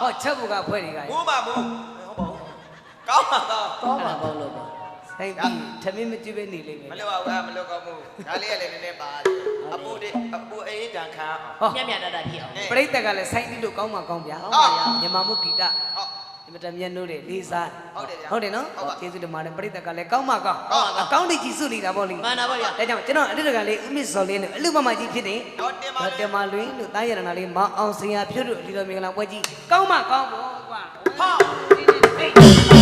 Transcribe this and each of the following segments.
ဟောချက်ဘူးကဖွဲ့တွေကမူးပါမူးဟုတ်ပါဘူးကောင်းပါတော့ကောင်းပါကောင်းလို့ပါဆိုင်ပြီးထမင်းမကြည့်ပဲနေလိမ့်မယ်မလို့ပါဘူးမလို့ကောင်းဘူးဒါလေးကလည်းနည်းနည်းပါအပူလေးအပူအေးတန်ခါအောင်ဟောမြတ်မြတ်တတ်တတ်ဖြစ်အောင်ပရိသတ်ကလည်းဆိုင်ပြီးလို့ကောင်းမှကောင်းဗျာကောင်းပါဗျာမြန်မာမှုဂီတဟုတ် အမတမျက်နှိုးတွေလေးစားဟုတ်တယ်ဗျာဟုတ်တယ်နော်ဟုတ်ပါကျေးဇူးတင်ပါတယ်ပရိသတ်ကလည်းကောင်းမှကောင်းကောင်းပါကောင်းအကောင်းတကြီးစုနေတာပေါ့လေမှန်တာပါဗျာဒါကြောင့်ကျွန်တော်အတိတ်ကလေးဥမစ်စော်လေးနဲ့အလူမမကြီးဖြစ်တယ်တော့တင်ပါတော့တင်မာလွင်လို့တားရတနာလေးမောင်အောင်စင်ရဖြုတ်တို့ဒီလိုမင်္ဂလာပွဲကြီးကောင်းမှကောင်းပေါ့ကွာဟောပြော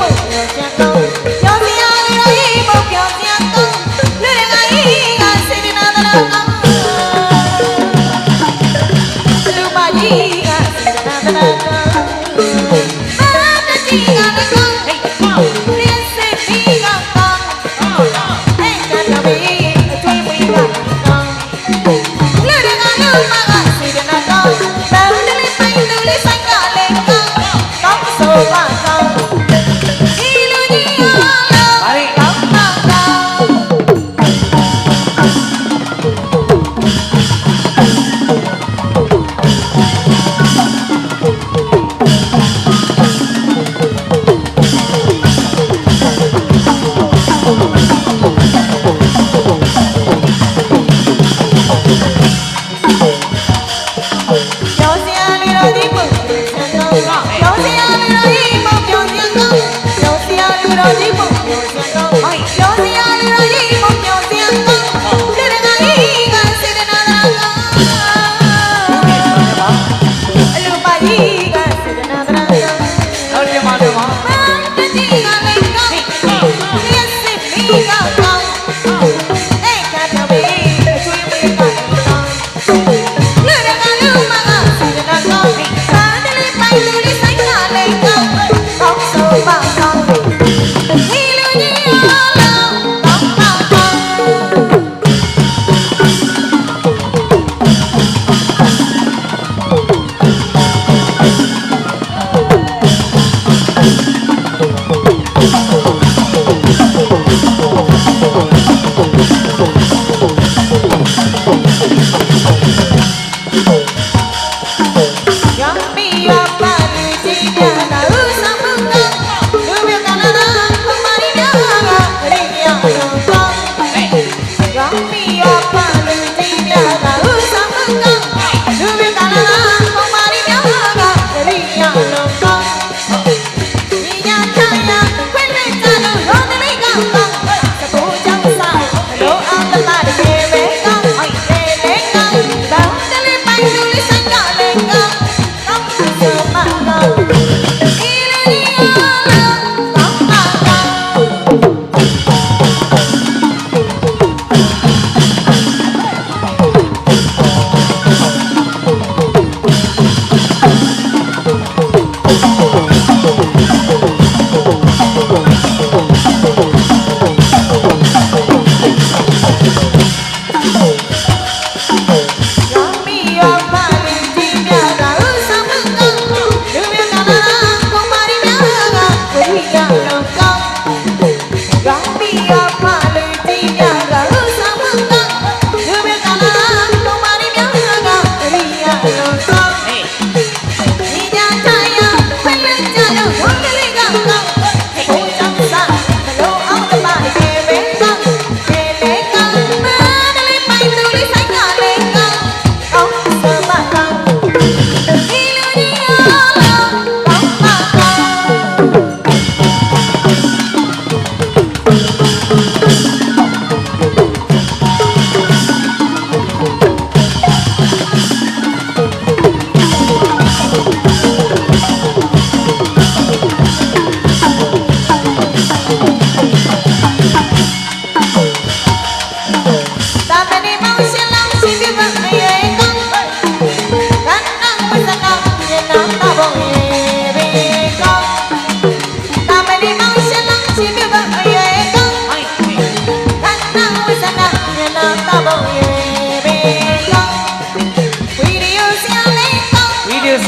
လူ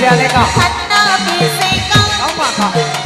ရလဲကောင်းခန္ဓာပြည့်စိတ်ကောင်းကောင်းပါကောင်း